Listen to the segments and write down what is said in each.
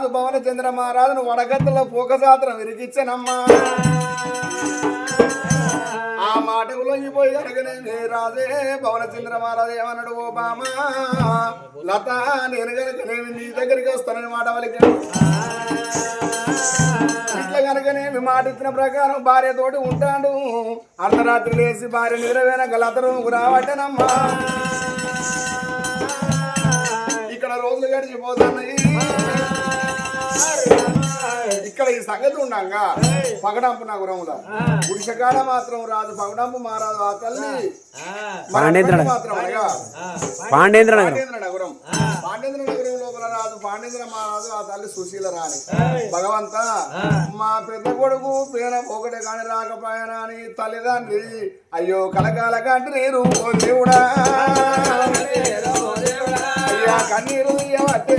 రాజు భవన చంద్రమహారాజును మహారాజును పోకసాత్రం విరిగిచ్చనమ్మా ఆ మాటకు లొంగిపోయి కనుకనే రాజే భవన చంద్రమహారాజు ఏమన్నాడు ఓ బామ లత నేను కనుక నేను నీ దగ్గరికి వస్తానని మాట వలికాడు ఇట్లా కనుక నేను మాట ఇచ్చిన ప్రకారం భార్యతోటి ఉంటాడు. అర్ధరాత్రి లేచి భార్య నిద్ర వెనక లత రూముకు ఇక్కడ రోజులు గడిచిపోతున్నాయి. ఇక్కడ ఈ సంగతి ఉండగా. పగడంపు నగరంలో పురుషకాడ మాత్రం రాజు పగడంపు మహారాజు ఆ తల్లి. పాండేంద్ర మాత్రం అనగా పాండేంద్ర నగరం. పాండేంద్ర నగరం. లోపల రాజు పాండేంద్ర మహారాజు ఆ తల్లి సుశీల రాణి. భగవంత మా పెద్ద కొడుకు పేర ఒకటే కాని రాకపోయానా అని తల్లిదండ్రి. అయ్యో కలకాల కంటి నీరు ఓ దేవుడా. అయ్యా కన్నీరు ఇయ్యవట్టే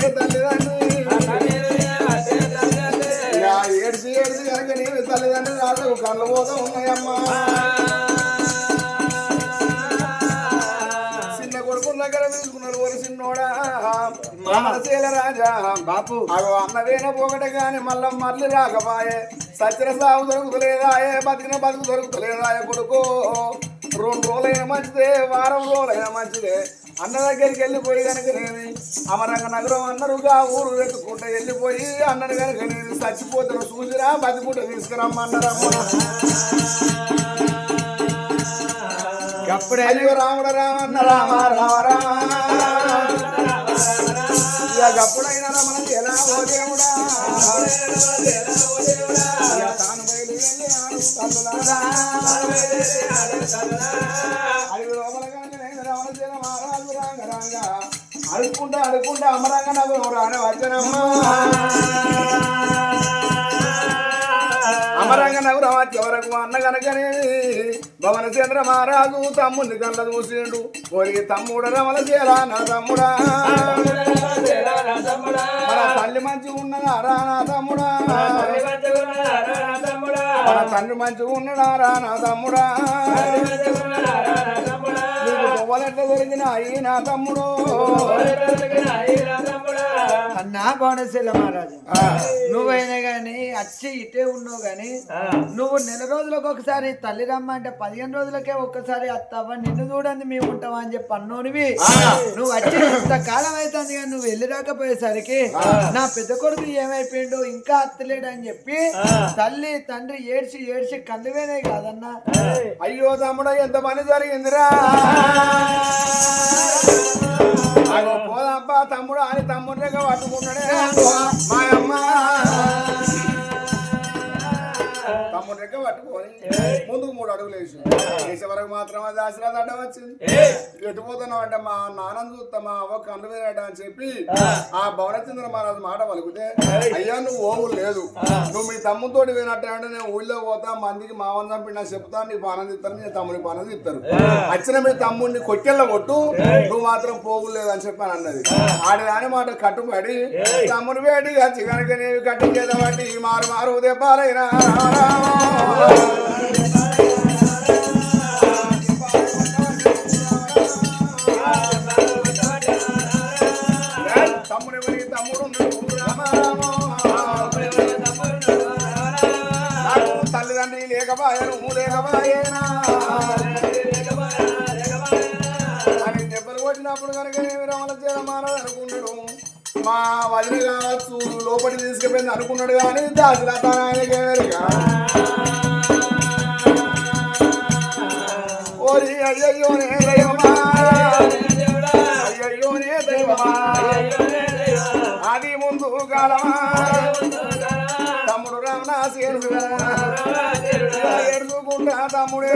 మనసేల రాజా బాపు. అగో అన్నవేన పోగటే గాని మళ్ళా మళ్ళీ రాకపాయే. సచ్చిన సాగు దొరుకుతలేదాయే బతికిన బతుకు దొరుకుతలేదాయే కొడుకు. రెండు రోజులైనా మంచిదే వారం రోజులైనా మంచిదే. అన్న దగ్గరికి వెళ్ళిపోయి కనుక నేను అమరంగ నగరం అన్నరుగా ఊరు వెతుక్కుంటే వెళ్ళిపోయి అన్నను కనుక నేను చచ్చిపోతున్న చూసిరా బతికుంటే తీసుకురమ్మన్నారమ్మా అప్పుడే రాముడ రామన్న రామ రామ రామ. అప్పుడైనా రమణ ఎలా ఓ దేవుడా? తాను బయలు వెళ్ళి ఆడు తల్లులారా. అడుగు లోపల నేను రమణశీల మహారాజు రాంగ. రాంగ అడుక్కుంటా అడుక్కుంటా అమరంగా నాకు రాని వచ్చనమ్మా. నగరం వరకు అన్న కనుకనే భవన చంద్ర మహారాజు తమ్ముని కళ్ళ చూసిండు ఒరి తమ్ముడు రమల చేరా నా తమ్ముడా. మన తల్లి మంచి ఉన్నదా రా నా తమ్ముడా. మన తండ్రి మంచిగా ఉన్నడా రా నా తమ్ముడా. నీకు పువ్వలెట్ల దొరికినాయి నా తమ్ముడు. అన్నా బాణశీల మహారాజు. నువ్వైనా గాని వచ్చి ఇటే ఉన్నావు గాని నువ్వు నెల రోజులకు ఒకసారి తల్లి రమ్మంటే పదిహేను రోజులకే ఒక్కసారి వస్తావా నిన్ను చూడండి మేము ఉంటావా అని చెప్పి అన్నోనివి. నువ్వు వచ్చి ఇంత కాలం అవుతుంది కానీ నువ్వు వెళ్ళి రాకపోయేసరికి నా పెద్ద కొడుకు ఏమైపోయిండు ఇంకా అత్తలేడు అని చెప్పి తల్లి తండ్రి ఏడ్చి ఏడ్చి కళ్ళువేనే కాదన్నా. అయ్యో తమ్ముడా ఎంత పని జరిగిందిరా. పోదబ్బా తమ్ముడు అని తమ్ముడు పట్టుకుంటాడే మా అమ్మ దగ్గర పట్టుకొని ముందుకు మూడు అడుగులు వేసి వేసే వరకు మాత్రం అది ఆశీర్వాద అడ్డం వచ్చింది. ఎటు పోతున్నావు అంటే మా నాన్న చూస్తా మా అవ్వ కళ్ళు వేయట అని చెప్పి ఆ. భవనచంద్ర మహారాజు మాట పలుకుతే అయ్యా నువ్వు ఓవులు లేదు. నువ్వు మీ తమ్ముతోటి పోయినట్టు అంటే నేను ఊళ్ళో పోతా మందికి మా వన్ చంపి నాకు చెప్తా నీకు ఆనంద ఇస్తారు నీ తమ్ముడికి ఆనంద ఇస్తారు వచ్చిన మీ తమ్ముడిని కొట్టెళ్ళ కొట్టు నువ్వు మాత్రం పోగులు లేదు అని చెప్పి అని అన్నది. ఆడి దాని మాట కట్టుబడి తమ్ముడు వేడి వచ్చి కనుక నీవి కట్టి చేదబట్టి మారు మారు దెబ్బాలైనా తమ్ముడు వదిలి కావచ్చు లోపలికి తీసుకుపోయింది అనుకున్నాడు కానీ దాసిలతానాయనగా ఓరి అయ్యయ్యో నే దైవమా. అయ్యయ్యో నే దైవమా. అది ముందు కాలమా. తమ్ముడు రామనాసి ఎడుచుకుంటా తమ్ముడే.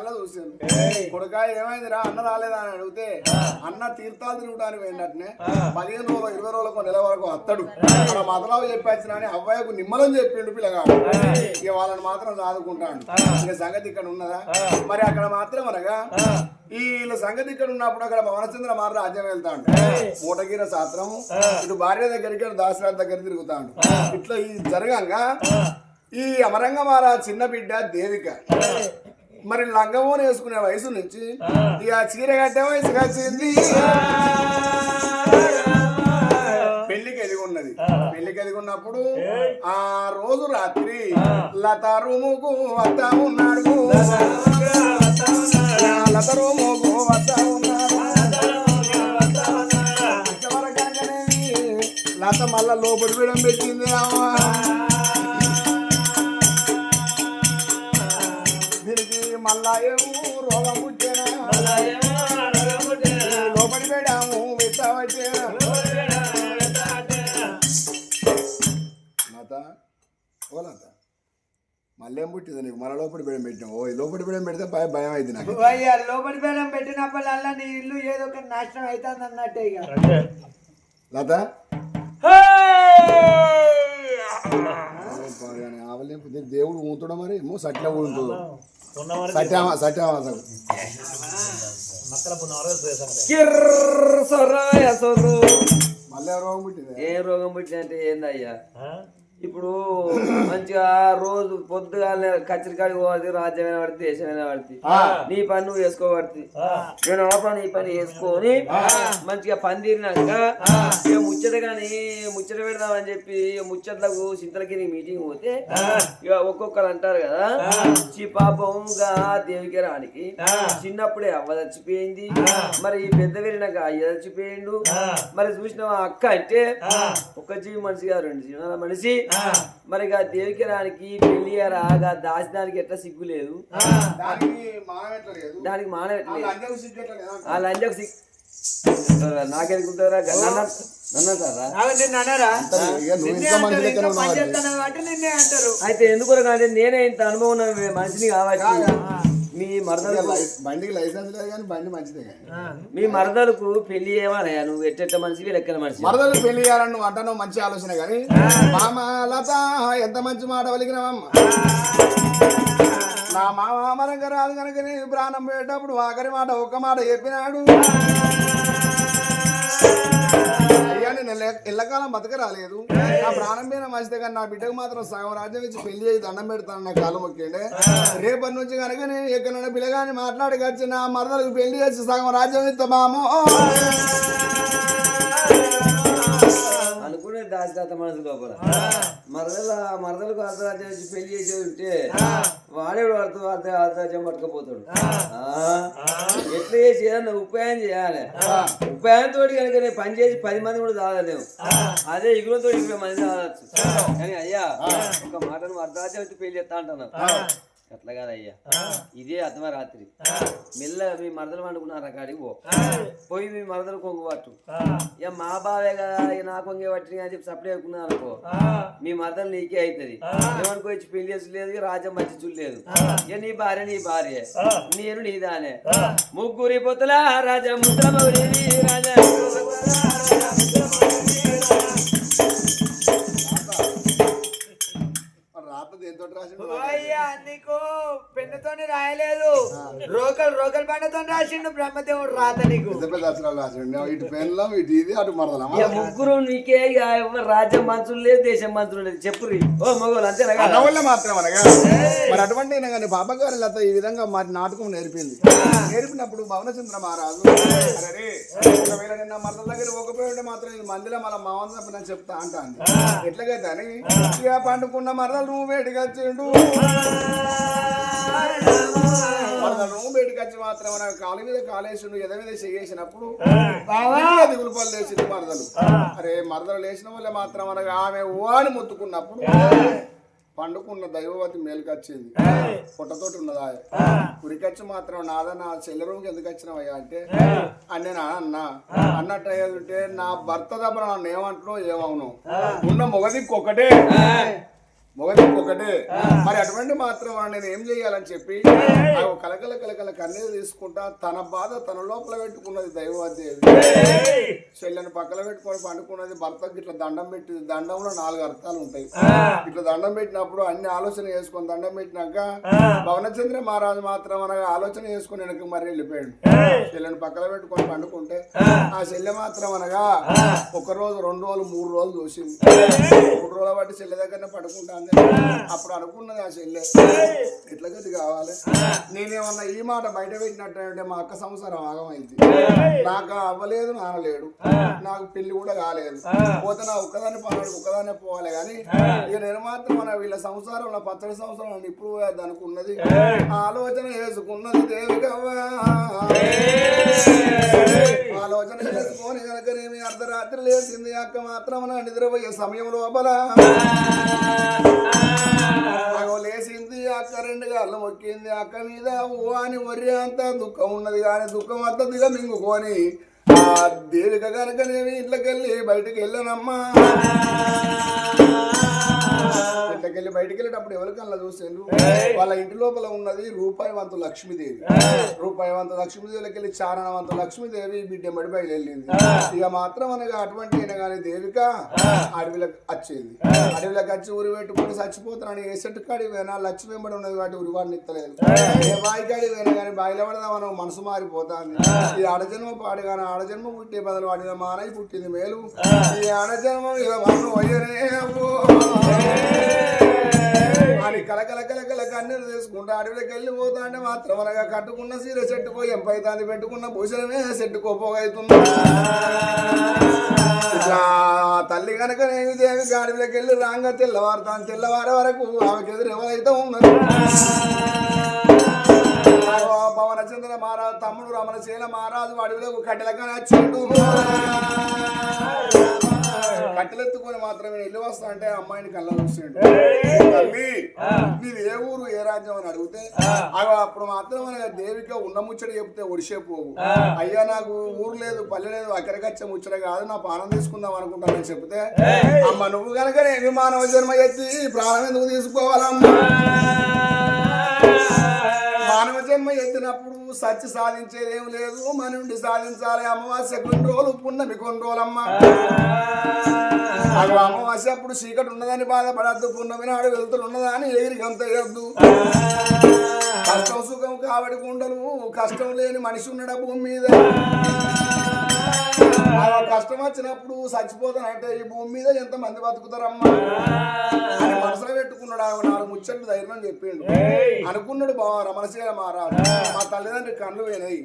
కళ్ళ చూసాను కొడుక ఏమైందిరా? అన్న రాలేదా అని అడిగితే అన్న తీర్థాలు తిరుగుడానికి పోయినట్టునే పదిహేను రోజులు ఇరవై రోజులకు నెల వరకు అత్తడు. అక్కడ మతలావు చెప్పొచ్చిన అని అవ్వయ్యకు నిమ్మలం చెప్పిండు పిల్లగాడు. ఇక వాళ్ళని మాత్రం చదువుకుంటాడు ఇక సంగతి ఇక్కడ ఉన్నదా? మరి అక్కడ మాత్రం అనగా ఈ వీళ్ళ సంగతి ఇక్కడ ఉన్నప్పుడు అక్కడ భవనచంద్ర మార రాజ్యం వెళ్తాడు. మూటగిర శాస్త్రం ఇటు భార్య దగ్గరికి దాసరాజు దగ్గర తిరుగుతాడు. ఇట్లా ఈ జరగంగా ఈ అమరంగ మార చిన్న బిడ్డ దేవిక. మరి లంగమోని వేసుకునే వయసు నుంచి ఇక చీర కట్టే వయసు వచ్చింది. పెళ్ళికి ఎదిగి ఉన్నది పెళ్ళికి ఎదిగి ఉన్నప్పుడు ఆ రోజు రాత్రి లత రూముకు వస్తా ఉన్నాడు. లత రూముకు వస్తా ఉన్నాడు. లత మళ్ళా లోపలి పీడం పెట్టింది అమ్మ. మళ్ళా ఏమో రోగం పుట్టినా లోపలి పీడాము విత్త వచ్చేనా లత ఓ లత మళ్ళీ ఏం పుట్టింది నీకు. మన లోపలి బిడం పెట్టినావు. ఓ ఈ లోపలి బిడం పెడితే భయం భయం అయింది నాకు. అయ్యా లోపలి బేరం పెట్టినప్పుడల్లా నీ ఇల్లు ఏదో ఒక నాశనం అవుతుంది అన్నట్టే ఇక. లత ఆవలే దేవుడు ఊతుడం మరి? ఏమో సట్ల ఊతుందో సత్యామ సత్యామ మళ్ళీ రోగం పుట్టింది? ఏ రోగం పుట్టినంటే ఏందయ్యా? ఇప్పుడు మంచిగా రోజు పొద్దుగాల కచ్చరికాడికి పోవాలి రాజ్యమైన పడితే దేశమైన పడితే. నీ పని నువ్వు చేసుకోబడితే నేను ఆ పని ఈ పని వేసుకొని మంచిగా పని తీరినాక ముచ్చట కానీ ముచ్చట పెడదామని చెప్పి ముచ్చట్లకు చింతలకి నీ మీటింగ్ పోతే ఇక ఒక్కొక్కరు అంటారు కదా చీ పాపంగా దేవికి రానికి. చిన్నప్పుడే అవ్వ చచ్చిపోయింది. మరి ఈ పెద్ద వెళ్ళినాక అయ్య చచ్చిపోయిండు. మరి చూసిన అక్క అంటే ఒక జీవి మనిషిగా రెండు జీవనాల మనిషి. మరి ఇక దేవికి రానికి పెళ్ళి రాగా దాచడానికి ఎట్లా సిగ్గు లేదు. దానికి మానం ఎట్లా లేదు? దానికి మానవట్లేదు అందరూ సిగ్గు ఎట్లా లేదా? ఆ లంజకు సిగ్ నాకెదుకుంటారా అయితే ఎందుకు అంటే నేనే ఇంత అనుభవం మనిషిని కాబట్టి మీ మరదలకు లై- బండికి లైసెన్స్ లేదు కానీ బండి మంచిదే కానీ. మీ మరదలకు పెళ్ళి ఏమనయ్యా? నువ్వు ఎట్టెట్ట మనిషివి లెక్కన మనిషి మరదలు పెళ్ళి చేయాలని నువ్వు అంటాను మంచి ఆలోచన కానీ. మామ లత ఎంత మంచి మాట వలిగినవమ్మ నా మామ అమరంగా రాదు కనుక నేను ప్రాణం పెట్టేటప్పుడు ఆఖరి మాట ఒక్క మాట చెప్పినాడు. నేను ఎల్లకాలం బతక రాలేదు నా ప్రాణం మీద మంచిదే కానీ నా బిడ్డకు మాత్రం సగం రాజ్యం ఇచ్చి పెళ్ళి చేసి దండం పెడతాను నా కాలు మొక్కండి రేపటి నుంచి కనుక నేను ఎక్కడైనా పిల్లగాని మాట్లాడగచ్చి నా మరదలకు పెళ్ళి చేసి సగం రాజ్యం ఇస్తా అనుకునే దాచిదాత మనసు లోపల. మరదల మరదలకు అర్ధరాజ్యం వచ్చి పెళ్ళి చేసి ఉంటే వాడేవాడు అర్థం అర్ధ అర్ధరాజ్యం పట్టుకపోతాడు. ఎట్లా చేసి ఏదన్నా ఉపాయం చేయాలి. ఉపాయం తోటి కనుక నేను పని చేసి పది మంది కూడా తాగలేము అదే ఇగులతో ఇరవై మంది తాగచ్చు కానీ అయ్యా ఒక మాట నువ్వు అర్ధరాజ్యం వచ్చి పెళ్ళి చేస్తా అంటున్నావు. అట్లా కాదయ్యా. ఇదే అర్ధమరాత్రి మెల్ల మీ మరదలు వండుకున్నారా కాడికి పో. పోయి మీ మరదలు కొంగు పట్టు. ఇక మా బావే కదా ఇక నా కొంగే పట్టిన అని చెప్పి సప్లై అనుకున్నాను అనుకో మీ మరదలు నీకే అవుతుంది. ఏమనుకో వచ్చి పెళ్ళి లేదు రాజ్యం మంచి చూడలేదు ఇక నీ భార్య నీ భార్య. నేను నీదానే. ముగ్గురి పొత్తుల రాజా ముద్ర మౌరి రాజా నీకు పెన్నుతోని రాయలేదు. రోకల్ రోకల్ బండతో రాసిండు. బ్రహ్మదేవుడు రాత నీకు. పెద్ద పెద్ద అక్షరాలు రాసిండు ఇటు పెన్లం ఇటు ఇది అటు మరదలం. ముగ్గురు నీకే రాజ్యం మంత్రులు లేదు దేశం మంత్రులు లేదు చెప్పురి. ఓ మగోళ్ళు అంతేనా మాత్రం అనగా. మరి అటువంటి అయినా కానీ పాపగారి లత ఈ విధంగా మరి నాటకం నేర్పింది. నేర్పినప్పుడు భవనచంద్ర మహారాజు అరే ఒకవేళ నిన్న మరదల దగ్గర ఒకపోయి ఉంటే మాత్రం ఇది మందిలో మన మామని తప్ప చెప్తా అంటాను ఎట్లాగైతే అని ఇక పండుకున్న మరదలు రూమ్ బయటకు వచ్చిండు? మరదలు రూమ్ బయటకు వచ్చి మాత్రం మన కాలు మీద కాలేసిండు ఎద మీద చేసినప్పుడు దిగులు పళ్ళు లేచింది మరదలు అరే మరదలు లేచిన వల్ల మాత్రం అనగా ఆమె ఓని ముత్తుకున్నప్పుడు పండుకున్న దైవవతి మేలుకొచ్చింది. పుట్టతోటి ఉన్నదా? ఉరికొచ్చి మాత్రం నాదా నా చెల్లె రూమ్కి ఎందుకు వచ్చినావయ్యా అంటే అన్నీ నా అన్న అన్నట్టు అయ్యేదంటే నా భర్త తప్ప నన్ను ఏమంటున్నావు ఏమవును? ఉన్న మొగదిక్కు ఒకటే. మొగదిక్కు ఒకటే మరి అటువంటి మాత్రం వాడు నేను ఏం చేయాలని చెప్పి కలకల కలకల కన్నీరు తీసుకుంటా తన బాధ తన లోపల పెట్టుకున్నది దైవదేవి చెల్లెని పక్కన పెట్టుకొని పండుకున్నది భర్తకి ఇట్లా దండం పెట్టి దండంలో నాలుగు అర్థాలు ఉంటాయి. ఇట్లా దండం పెట్టినప్పుడు అన్ని ఆలోచన చేసుకొని దండం పెట్టినాక భవనచంద్ర మహారాజు మాత్రం అనగా ఆలోచన చేసుకుని వెనక్కి మరి వెళ్ళిపోయాడు. చెల్లెని పక్కన పెట్టుకొని పండుకుంటే ఆ. చెల్లె మాత్రం అనగా ఒక రోజు రెండు రోజులు మూడు రోజులు చూసింది. మూడు రోజుల బట్టి చెల్లె దగ్గరనే పడుకుంటాను అప్పుడు అనుకున్నది ఆ చెల్లె. ఎట్లా గది కావాలి? నేనేమన్నా ఈ మాట బయట పెట్టినట్టు మా అక్క సంసారం ఆగమైంది. నాకు అవ్వలేదు నానలేడు నాకు పెళ్ళి కూడా కాలేదు. పోతే నా ఒక్కదాన్ని పనుడు ఒక్కదాన్నే పోవాలి కానీ ఇక నేను మాత్రం మన వీళ్ళ సంసారంలో పచ్చడి సంవత్సరం ఇప్పుడు అనుకున్నది. ఆలోచన చేసుకున్నది దేవికవ్వా ఆలోచన చేసుకొని కనుకనేమి అర్ధరాత్రి లేచింది అక్క మాత్రం నా నిద్రపోయే సమయం లోపల. లేచింది అక్క రెండు గాళ్ళు మొక్కింది అక్క మీద. ఓ అని వరి అంత దుఃఖం ఉన్నది కానీ దుఃఖం అంతా దిగ మింగుకొని. ఆ దేవిక కనుకనేమి ఇంట్లోకెళ్ళి బయటకు వెళ్ళానమ్మా. ఇంట్లోకెళ్ళి బయటకు వెళ్ళేటప్పుడు ఎవరి కల్లా చూసిండ్రు? వాళ్ళ ఇంటి లోపల ఉన్నది రూపాయి వంతు లక్ష్మీదేవి. రూపాయి వంతు లక్ష్మీదేవికి వెళ్ళి చారణవంతు లక్ష్మీదేవి బిడ్డ మడిపై వెళ్ళింది ఇక మాత్రం అనగా అటువంటి అయినా కానీ దేవిక అడవిలకు వచ్చేది. అడవిలోకి వచ్చి ఊరి పెట్టుకొని చచ్చిపోతున్నాను ఏ చెట్టు కాడి పోయినా లక్ష్మి వెంబడి ఉన్నది వాటి ఉరి వాడిని ఇత్తలేదు ఏ బావి కాడి పోయినా కానీ బావిలో పడదామని మనసు మారిపోతాంది. ఈ ఆడజన్మ పాడు కానీ ఆడజన్మ పుట్టే బదులు వాడిన మానవి పుట్టింది మేలు. ఈ ఆడజన్మ ఇక మనం వయ్యనే అని కలకల కలకల కన్నీరు తీసుకుంటా అడవిలోకి వెళ్ళి పోతా అంటే మాత్రం అనగా కట్టుకున్న సీర చెట్టుకో ఎంపైతాంది పెట్టుకున్న భూషణమే చెట్టుకోపోగైతుంది. తల్లి కనుక నేను దేవి అడవిలోకి వెళ్ళి రాంగ తెల్లవారుతాను తెల్లవారే వరకు ఆమెకి ఎదురు ఎవరైతే ఉన్నది ఆగో చంద్ర మహారాజు తమ్ముడు రమణ శీల మహారాజు అడవిలో కట్టెలకన వచ్చిండు కట్టెలెత్తుకొని మాత్రమే ఇల్లు వస్తా అంటే అమ్మాయిని కళ్ళ చూసిండు తల్లి నీది ఏ ఊరు ఏ రాజ్యం అని అడిగితే అప్పుడు మాత్రం దేవిక ఉన్న ముచ్చట చెప్తే ఒడిసే పోవు. అయ్యా నాకు ఊరు లేదు పల్లె లేదు అక్కడికచ్చే ముచ్చట కాదు నా పానం తీసుకుందాం అనుకుంటానని చెప్తే అమ్మ నువ్వు కనుక నేను మానవ జన్మ ఎత్తి ప్రాణం ఎందుకు తీసుకోవాలమ్మా జన్మ ఎత్తినప్పుడు సత్య సాధించేదేం లేదు. మన సాధించాలి అమావాస్య కొన్ని రోజులు పున్నమి కొన్ని రోజులమ్మ. అగో అమావాస్య అప్పుడు చీకటి ఉన్నదని బాధపడద్దు. పున్నమి నాడు వెళ్తులు ఉన్నదని అని ఎగిరి గంత వేయద్దు. కష్టం సుఖం కావడి కుండలు కష్టం లేని మనిషి ఉన్నాడు భూమి మీద? కష్టం వచ్చినప్పుడు చచ్చిపోతానంటే ఈ భూమి మీద ఎంత మంది బతుకుతారమ్మా? అని మనసులో పెట్టుకున్నాడు ఆ నాలుగు ముచ్చట్లు ధైర్యం చెప్పిండు. అనుకున్నాడు బావ రమణశీల మహారాజు. మా తల్లిదండ్రి కళ్ళు పోయినాయి.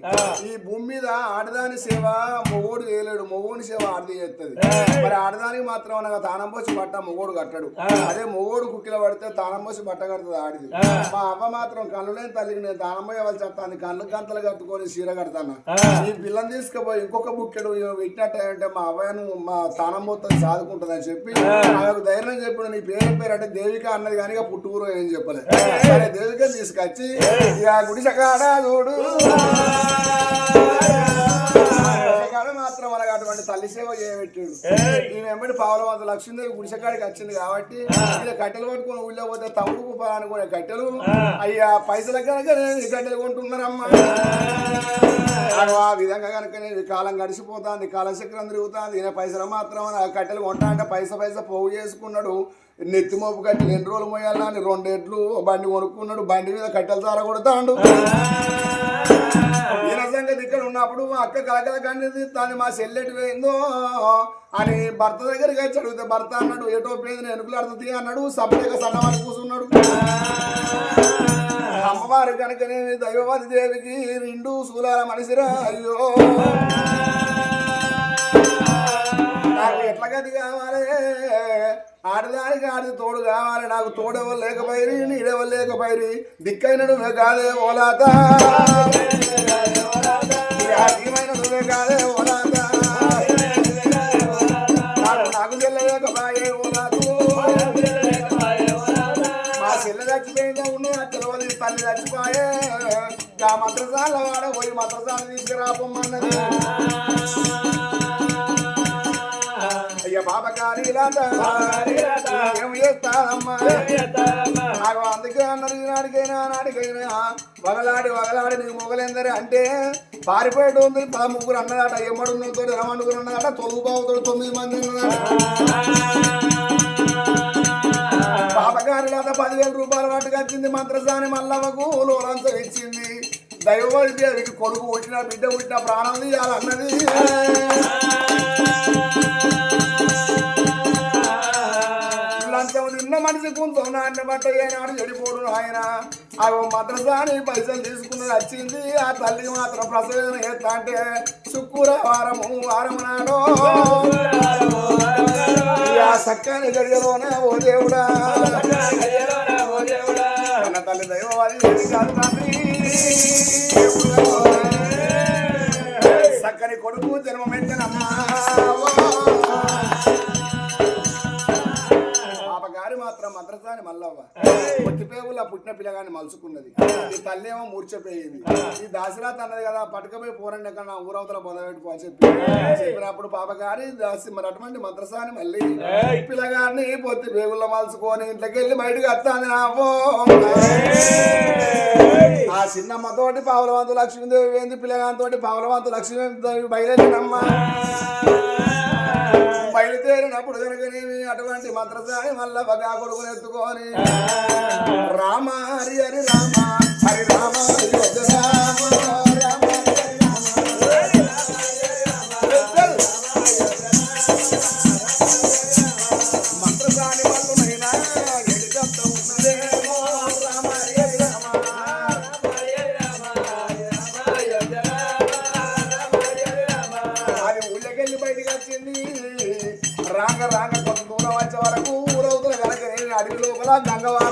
ఈ భూమి మీద ఆడదాని సేవ మొగోడు చేయలేడు. మొగోని సేవ ఆడది చేస్తుంది. మరి ఆడదానికి మాత్రం అనగా తానం పోసి బట్ట మొగోడు కట్టడు. అదే మొగోడు కుక్కిల పడితే తానం పోసి బట్ట కడుతుంది ఆడిది. మా అవ్వ మాత్రం కళ్ళు లేని తల్లికి నేను తానం పోయవలసి చెప్తాను కళ్ళు గంతలు కట్టుకొని చీర కడతాను? ఈ పిల్లని తీసుకుపోయి ఇంకొక బుక్కెడు పెట్టినట్టు మా అవ్వను మా తానం పోతుంది సాదుకుంటుంది అని చెప్పి నాకు ధైర్యం చెప్పిన నీ పేరు పేరు అంటే దేవిక అన్నది కానీ పుట్టుకూరు ఏం చెప్పలేదు. సరే దేవిక తీసుకొచ్చి ఇక గుడిసె కాడ చూడు. తల్లి సేవ చేయబెట్టాడు. ఈ వెంబడి పావుల వంద లక్ష్మీదేవి గుడిసెకాడికి వచ్చింది కాబట్టి ఇలా కట్టెలు పట్టుకొని ఊళ్ళో పోతే తమ్ముడు అనుకునే కట్టెలు. అయ్యా పైసల కనుక నేను కట్టెలు కొంటున్నారమ్మా. అగో ఆ విధంగా కనుక నేను కాలం గడిచిపోతాంది కాలచక్రం తిరుగుతాంది. ఈయన పైసలు మాత్రం ఆ కట్టెలు కొంటా అంటే పైస పైస పోగు చేసుకున్నాడు. నెత్తి మోపు కట్టెలు ఎన్ని రోజులు మోయాలా అని రెండు ఎడ్లు బండి కొనుక్కున్నాడు. బండి మీద కట్టెలు చార కొడతాడు. ఉన్నప్పుడు మా అక్క కలకల కండి తాను మా చెల్లెటి పోయిందో అని భర్త దగ్గరికి వచ్చి అడిగితే భర్త అన్నాడు ఏటో పేద ఎనుకలు అడుగుతుంది అన్నాడు సపరేట్గా సన్నవాడు కూర్చున్నాడు అమ్మవారు కనుకనే దైవవతి దేవికి రెండు శూలాల మనిషిరా అయ్యో. నాకు ఎట్లా గది కావాలి? ఆడదానికి ఆడి తోడు కావాలి. నాకు తోడెవరు లేకపోయి నీడెవరు లేకపోయి దిక్కైనడు కాదే ఓలాత. తల్లి చచ్చిపోయే ఆ మద్రసాల వాడ పోయి మద్రసాల తీసుకురాపమ్మన్నది అయ్య బాబ కారీలాటమ్మా అందుకే అన్నడిగినాడికైనా నాడికైనా వగలాడి వగలాడి నీకు మొగలేందరే అంటే పారిపోయేట ఉంది పద ముగ్గురు అన్నదాట ఎమ్మడున్నతో రమణుగురు అన్నదాట తొలుగు బాబుతో తొమ్మిది మంది అన్నదాట. పాపగారి లేదా పదివేల రూపాయల వాటికి వచ్చింది మంత్రసాని మల్లవ్వకు లోలంచం ఇచ్చింది. దైవదేవికి కొడుకు పుట్టిన బిడ్డ పుట్టిన ప్రాణం తీయాలన్నది తిన్న మనిషి కొంచెం నాన్న బట్ట ఏనాడు చెడిపోడు ఆయన. ఆ మద్రసాని పైసలు తీసుకున్నది వచ్చింది ఆ తల్లి మాత్రం ప్రసవేదన చేస్తా అంటే శుక్రవారము వారం నాడు. ఆ సక్కని గడియలోనే ఓ దేవుడా. తల్లి తండ్రి. సక్కని కొడుకు జన్మమెత్తనమ్మా. మాత్రం మద్రసాని మల్లవ్వ. పొట్టిపేగుల పుట్టిన పిల్లగాని మలుచుకున్నది. ఈ తల్లి ఏమో మూర్చపోయింది ఈ దాసిరాత్ అన్నది కదా పట్టుకపోయి పోరండి ఎక్కడ నా ఊరవతల పొదబెట్టుకో అని చెప్పి. చెప్పినప్పుడు పాపగారి దాసి మరి అటువంటి మద్రసాని మళ్ళీ పిల్లగాన్ని పొత్తి పేగుల్లో మలుచుకొని ఇంట్లోకి వెళ్ళి బయటకు వస్తాను నావో ఆ. చిన్నమ్మతోటి పావులవంతు లక్ష్మీదేవి వేంది పిల్లగానితోటి పావులవంతు లక్ష్మీదేవి బయలుదేరినమ్మా బయలుదేరినప్పుడు కనుకనేమి అటువంటి మంత్రసాని మళ్ళా బగా కొడుకుని ఎత్తుకొని. రామ హరి హరి రామ హరి రామ హరి 那难受啊